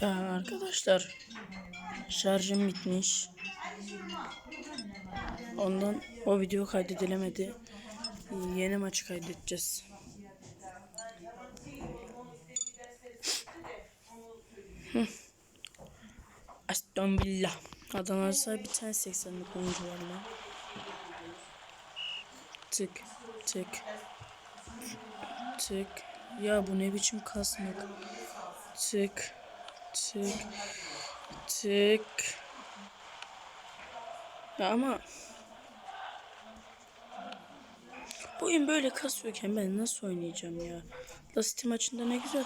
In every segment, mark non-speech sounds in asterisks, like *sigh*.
Ya arkadaşlar şarjım bitmiş. Ondan o video kaydedilemedi. Yeni maçı kaydedeceğiz. Aston Villa. Adana Arsa bir tane 80'lik oyuncu var lan. Tık tık tık. Ya bu ne biçim kasmak? Tık tık tık. Ya ama bu oyun böyle kasıyorken ben nasıl oynayacağım ya? La City maçında ne güzel.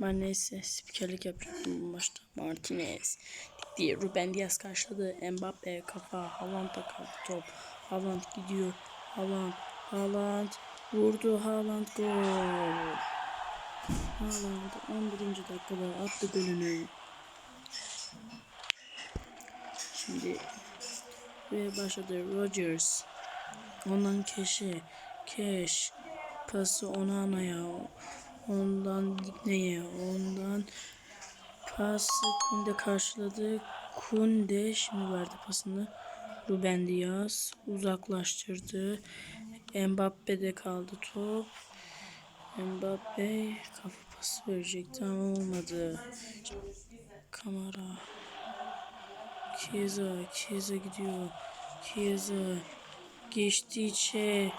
Ben neyse spikerlik yapacaktım bu maçta. Martinez diye Ruben Diaz karşıladı. Mbappe kafa. Haaland'a kaldı top. Haaland gidiyor. Haaland. Haaland. Vurdu. Haaland gol. Haaland 11. dakikada attı golünü. Şimdi ve başladı Rodgers. Ondan Keş'e. Keş. Pası Onana'ya. Ondan Digne'ye. Ondan pası Kunde karşıladı. Kunde şimdi verdi pasını. Ruben Diaz uzaklaştırdı. Mbappe'de kaldı top. Mbappe kafa pası verecekti ama olmadı. Kamera. Chiesa, Chiesa gidiyor. Chiesa geçti içe.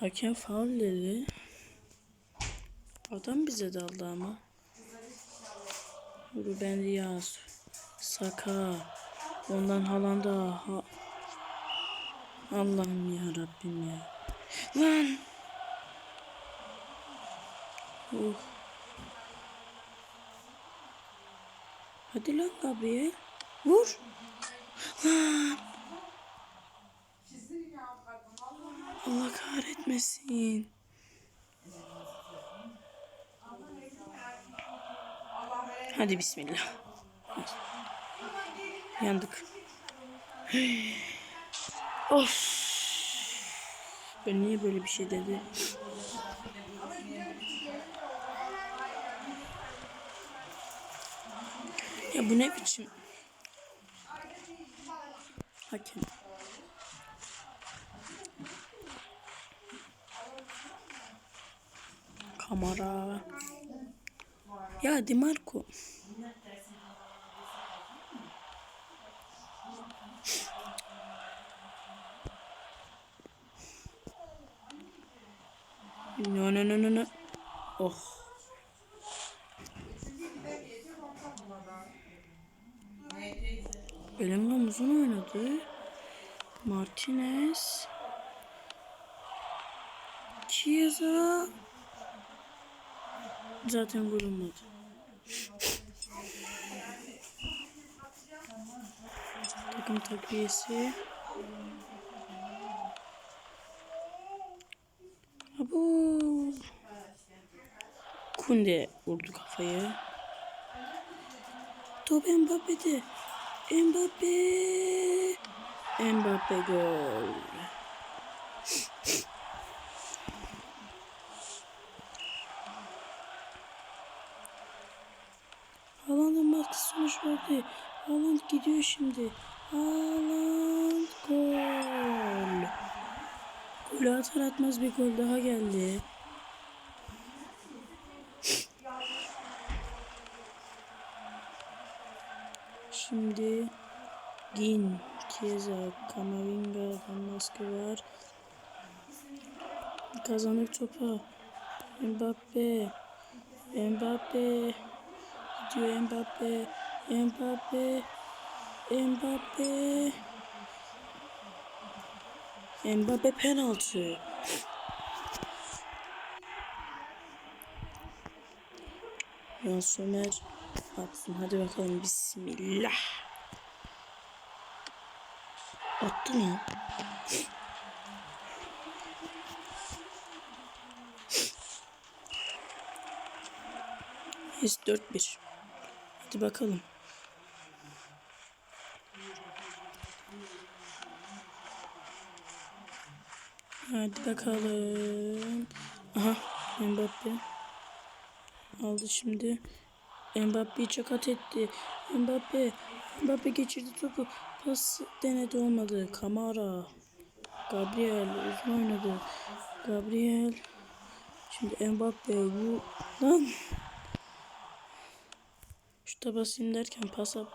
Hakem faul dedi. Adam bize daldı ama. Ruben Diaz. Saka. Ondan Haaland'a. Ha... Allah'ım ya Rabbim ya. Lan. Uh. Hadi lan Gabriel. Vur. Lan. Allah kahretmesin. Hadi bismillah. Yandık. Of. Ben niye böyle bir şey dedi? Ya bu ne biçim? Hakem. Kamera. Ya Di No no no no no. Oh. Bellingham uzun oynadı. Martinez. Chiesa. Zaten vurulmadı. *laughs* Takım takviyesi. Abu. Kunde vurdu kafayı. Top Mbappe'de. Mbappe. Mbappe gol. Haaland'ın baskısı sonuç verdi. Haaland gidiyor şimdi. Haaland gol. Golü atar atmaz bir gol daha geldi. Şimdi Din, Chiesa, Kamavinga, Baskı var. Kazanır topa. Mbappe. Mbappe. Gidiyor Mbappe. Mbappe. Mbappe. Mbappe penaltı. Ya Atsın. Hadi bakalım. Bismillah. Attı mı? Yes 4-1. Hadi bakalım. Hadi bakalım. Aha Mbappe. Aldı şimdi. Mbappe'yi çakat etti. Mbappe. Mbappe geçirdi topu. Pas denedi olmadı. Kamara. Gabriel uzun oynadı. Gabriel. Şimdi Mbappe bu. Lan. Şuta basayım derken pas at.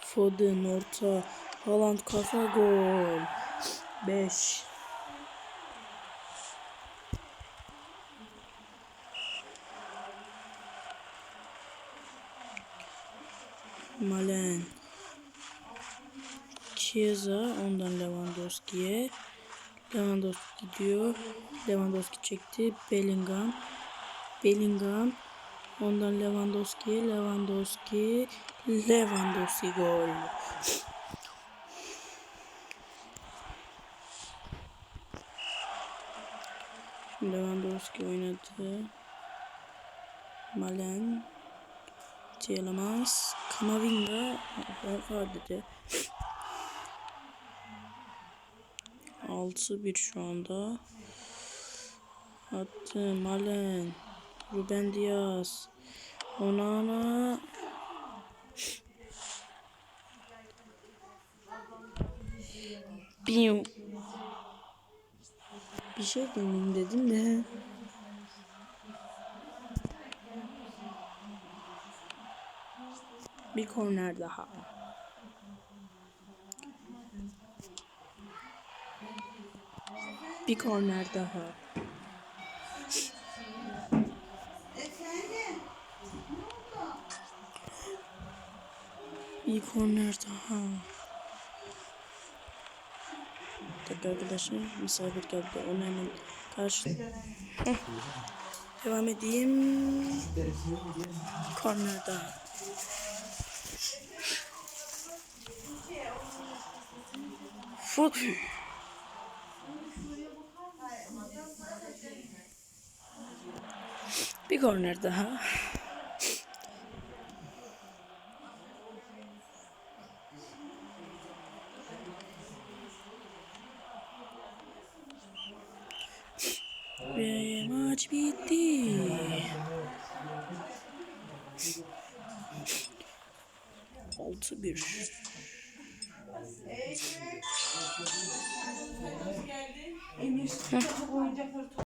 Foden orta. Haaland kafa gol. 5. Malen. Chiesa ondan Lewandowski'ye. Lewandowski gidiyor. Lewandowski çekti. Bellingham. Bellingham. Ondan Lewandowski'ye. Lewandowski. Lewandowski gol. Lewandowski oynadı. Malen. Tielemans. Kamavinga. Var dedi. 6-1 şu anda. Attı Malen. Ruben Diaz. Onana. Biu. Bir şey demeyeyim dedim de. Bir korner daha. Bir korner daha. Bir korner daha. Tekrar arkadaşlar misafir geldi. Onu hemen karşı. Heh. Devam edeyim. Korner daha. Fut. Bir korner daha. Ve maç bitti. Altı bir. Emir. Oyuncakları